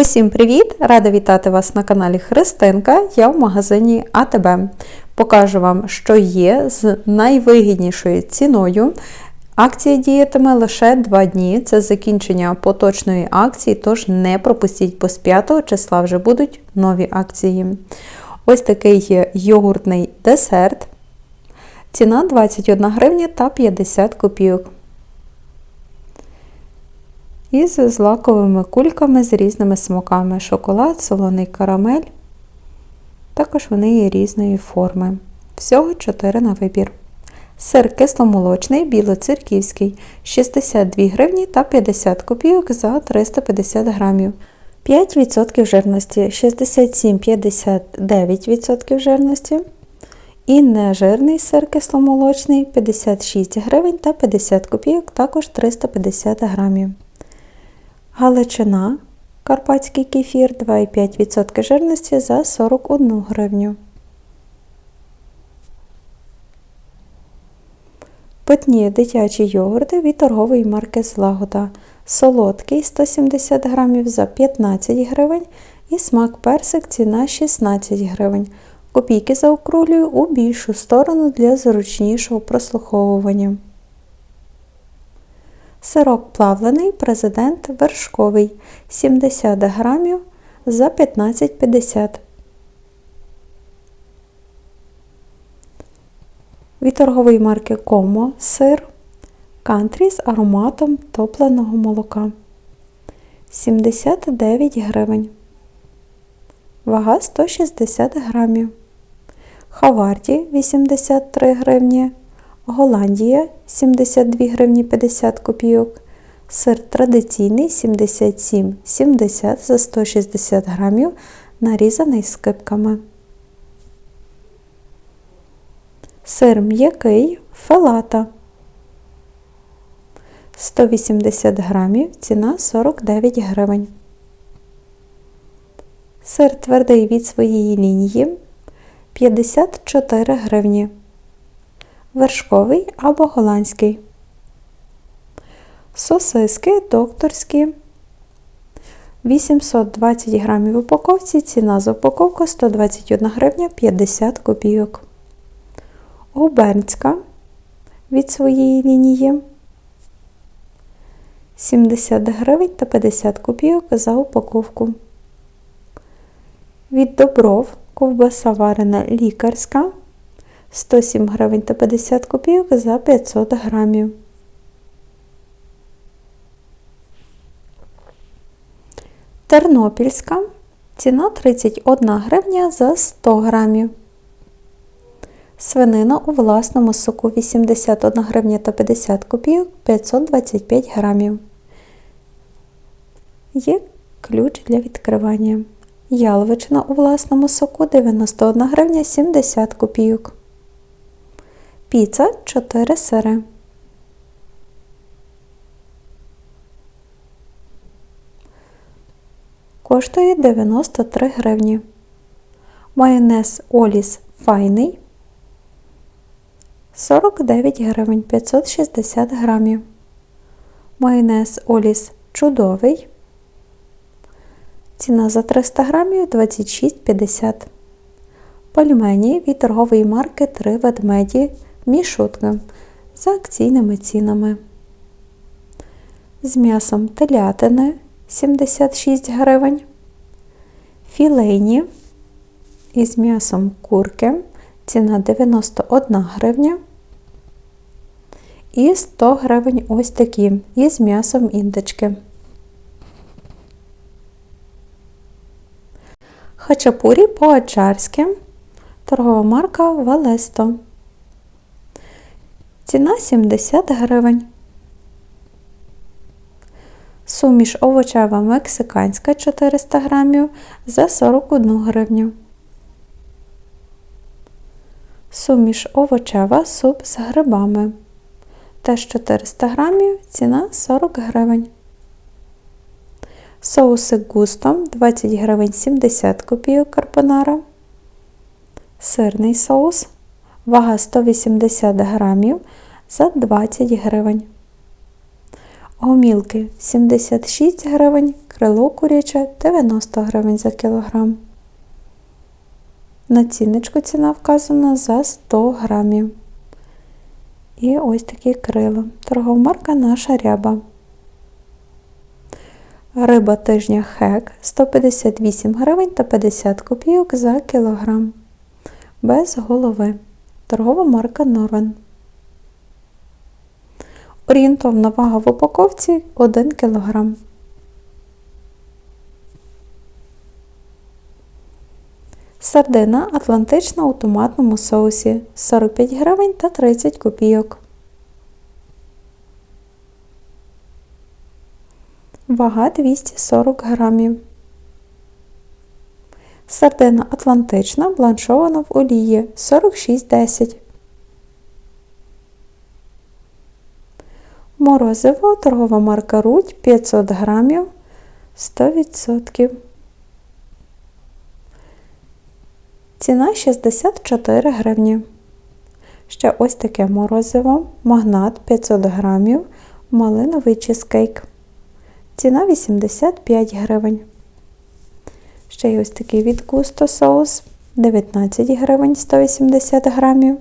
Усім привіт! Рада вітати вас на каналі Христинка. Я в магазині АТБ. Покажу вам, що є з найвигіднішою ціною. Акція діятиме лише 2 дні. Це закінчення поточної акції, тож не пропустіть, бо з 5 числа вже будуть нові акції. Ось такий є йогуртний десерт. Ціна 21 гривня та 50 копійок із злаковими кульками з різними смаками: шоколад, солоний карамель. Також вони є різної форми. Всього 4 на вибір. Сир кисломолочний, білоцерківський 62 гривні та 50 копійок за 350 грамів. 5% жирності 67,59% жирності. І нежирний сир кисломолочний 56 гривень та 50 копійок, також 350 грамів. Галичина, карпатський кефір 2,5% жирності за 41 гривню. Питні дитячі йогурти від торгової марки Злагода. Солодкий 170 грамів за 15 гривень і смак персик ціна 16 гривень. Копійки заокруглюю у більшу сторону для зручнішого прослуховування. Сирок плавлений президент вершковий 70 грамів за 15,50. Від торгової марки Комо сир кантрі з ароматом топленого молока 79 гривень. Вага 160 грамів. Хаварді 83 гривні. Голландія 72 гривні 50 копійок. Сир традиційний 77,70 за 160 грамів, нарізаний скипками. Сир м'який фелата 180 грамів, ціна 49 гривень. Сир твердий від своєї лінії 54 гривні вершковий або голландський. Сосиски докторські. 820 грамів в упаковці, ціна за упаковку 121 гривня 50 копійок. Губернська від своєї лінії 70 гривень та 50 копійок за упаковку. Від добров ковбаса варена лікарська 107 гривень та 50 копійок за 500 грамів. Тернопільська ціна 31 гривня за 100 грамів. Свинина у власному соку 81 гривня та 50 копійок 525 грамів. Є ключ для відкривання. Яловичина у власному соку 91 гривня 70 копійок. Піца 4 сири. Коштує 93 гривні. Майонез Оліс файний 49 гривень 560 грамів. Майонез Оліс чудовий. Ціна за 300 грамів 26,50. Пельмені від торгової марки 3 ведмеді мішутка за акційними цінами. З м'ясом телятини 76 гривень, філейні із м'ясом курки ціна 91 гривня. І 100 гривень ось такі із м'ясом індички. Хачапурі по-аджарськи, торгова марка Валесто. Ціна 70 гривень. Суміш овочева мексиканська 400 грамів за 41 гривню. Суміш овочева суп з грибами. Теж 400 грамів, ціна 40 гривень. Соуси густом 20 гривень 70 копійок карбонара. Сирний соус Вага 180 грамів за 20 гривень. Гомілки 76 гривень, крило куряче 90 гривень за кілограм. На ціночку ціна вказана за 100 грамів. І ось такі крила. Торговмарка наша ряба. Риба тижня хек 158 гривень та 50 копійок за кілограм. Без голови. Торгова марка Норвен. Орієнтовна вага в упаковці 1 кг. Сардина Атлантична у томатному соусі 45 гривень та 30 копійок. Вага 240 грамів. Сардина Атлантична бланшована в олії 46,10. Морозиво торгова марка Рудь 500 грамів 100%. Ціна 64 гривні. Ще ось таке морозиво, магнат 500 грамів, малиновий чизкейк. Ціна 85 гривень. Ще є ось такий від густо соус 19 гривень 180 грамів.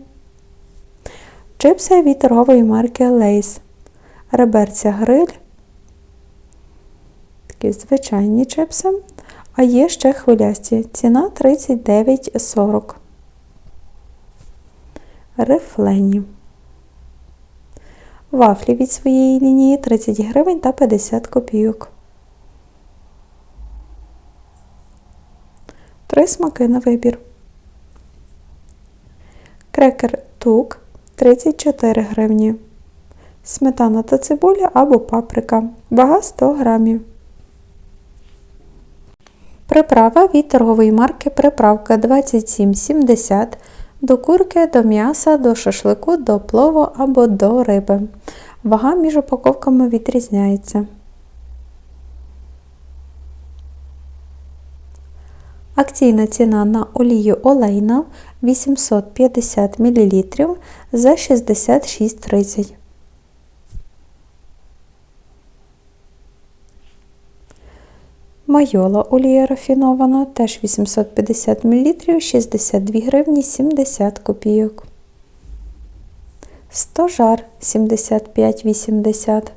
Чипси від торгової марки Lays. Реберця гриль. Такі звичайні чипси. А є ще хвилясті. Ціна 39,40. Рифлені. Вафлі від своєї лінії 30 гривень та 50 копійок. Три смаки на вибір. Крекер тук 34 гривні. Сметана та цибуля або паприка. Вага 100 грамів. Приправа від торгової марки Приправка 27,70 до курки, до м'яса, до шашлику, до плову або до риби. Вага між упаковками відрізняється. Акційна ціна на олію олейна 850 мл за 66,30. Майола олія рафінована теж 850 мл 62 гривні 70 копійок. 100 жар 75,80.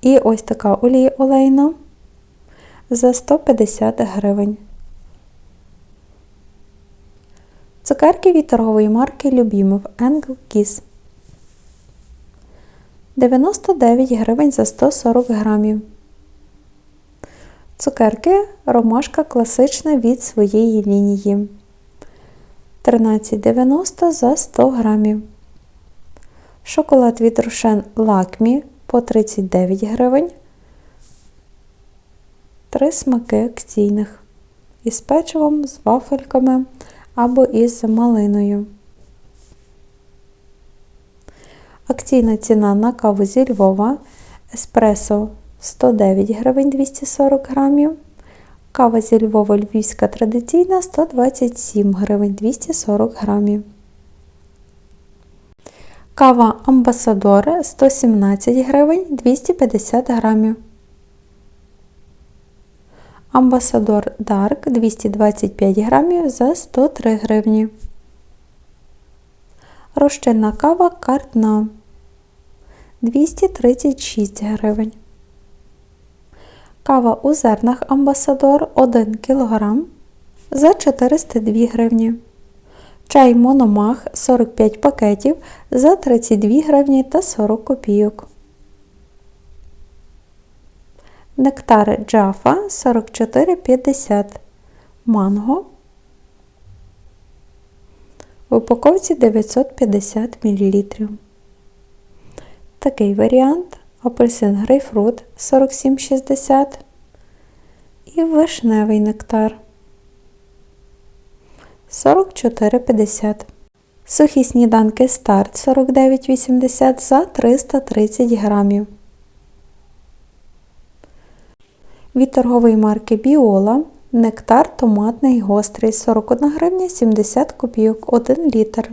І ось така олія олейна за 150 гривень. Цукерки від торгової марки Любімов Engel Kiss 99 гривень за 140 грамів. Цукерки ромашка класична від своєї лінії. 13,90 за 100 грамів. Шоколад від Рошен Лакмі по 39 гривень. Три смаки акційних. Із печивом, з вафельками або із малиною. Акційна ціна на каву зі Львова. Еспресо 109 гривень 240 грамів. Кава зі Львова львівська традиційна 127 гривень 240 грамів. Кава Амбасадор 117 гривень 250 грамів. Амбасадор Дарк 225 грамів за 103 гривні. Розчинна кава картна 236 гривень. Кава у зернах Амбасадор 1 кг за 402 гривні. Чай Мономах 45 пакетів за 32 гривні та 40 копійок. Нектари Джафа 44,50 Манго. В упаковці 950 мл. Такий варіант. Апельсин грейпфрут 47,60 і вишневий нектар 44,50. Сухі сніданки старт 49,80 за 330 грамів. Від торгової марки Біола нектар томатний гострий 41 гривня 70 копійок 1 літр.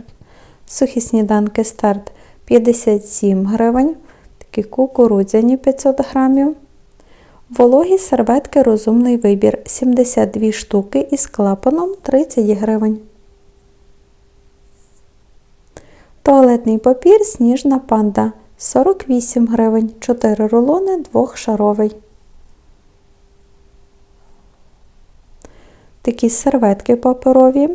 Сухі сніданки старт 57 гривень. Такі кукурудзяні 500 грамів. Вологі серветки розумний вибір 72 штуки із клапаном 30 гривень. Туалетний папір сніжна панда 48 гривень, 4 рулони двохшаровий. Такі серветки паперові.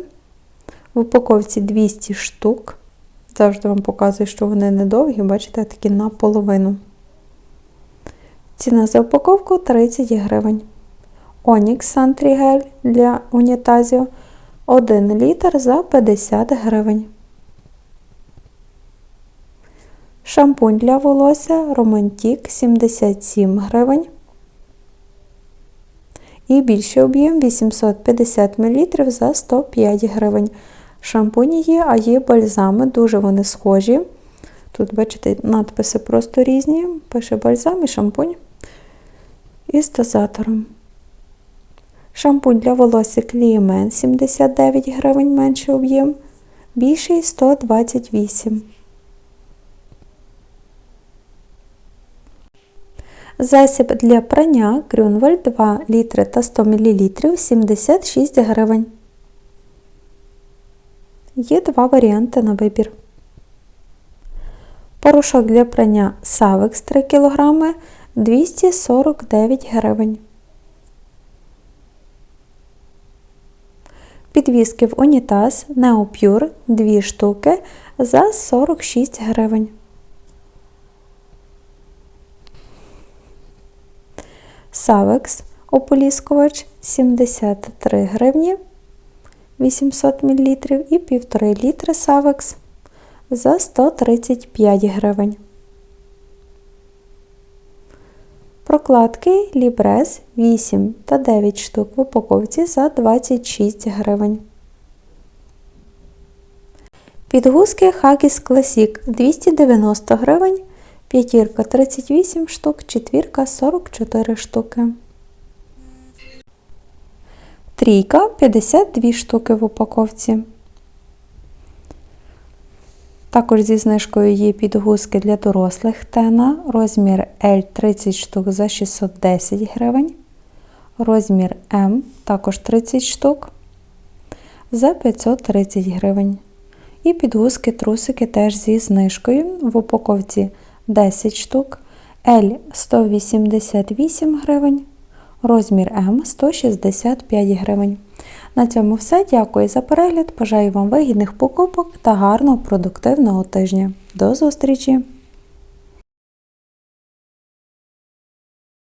В упаковці 200 штук. Завжди вам показую, що вони недовгі, бачите, такі наполовину. Ціна за упаковку 30 гривень. Онікс Сантрігель для унітазів 1 літр за 50 гривень. Шампунь для волосся Романтік 77 гривень. І більший об'єм 850 мл за 105 гривень. Шампуні є, а є бальзами, дуже вони схожі. Тут, бачите, надписи просто різні. Пише бальзам і шампунь із дозатором. Шампунь для волосся Кліємен 79 гривень менший об'єм, більший 128 Засіб для прання Грюнвальд 2 літри та 100 мл 76 гривень. Є два варіанти на вибір. Порошок для прання Savex 3 кг 249 гривень. Підвіски в унітаз Neopure 2 штуки за 46 гривень. Savex ополіскувач 73 гривні 800 мл і 1,5 літри Savex за 135 гривень. Прокладки Librez 8 та 9 штук в упаковці за 26 гривень. Підгузки Haggis Classic 290 гривень, п'ятірка 38 штук, четвірка 44 штуки. Трійка 52 штуки в упаковці. Також зі знижкою є підгузки для дорослих тена, розмір L 30 штук за 610 гривень, розмір М також 30 штук за 530 гривень. І підгузки трусики теж зі знижкою. В упаковці 10 штук, L 188 гривень, розмір М 165 гривень. На цьому все. Дякую за перегляд. Бажаю вам вигідних покупок та гарного продуктивного тижня. До зустрічі!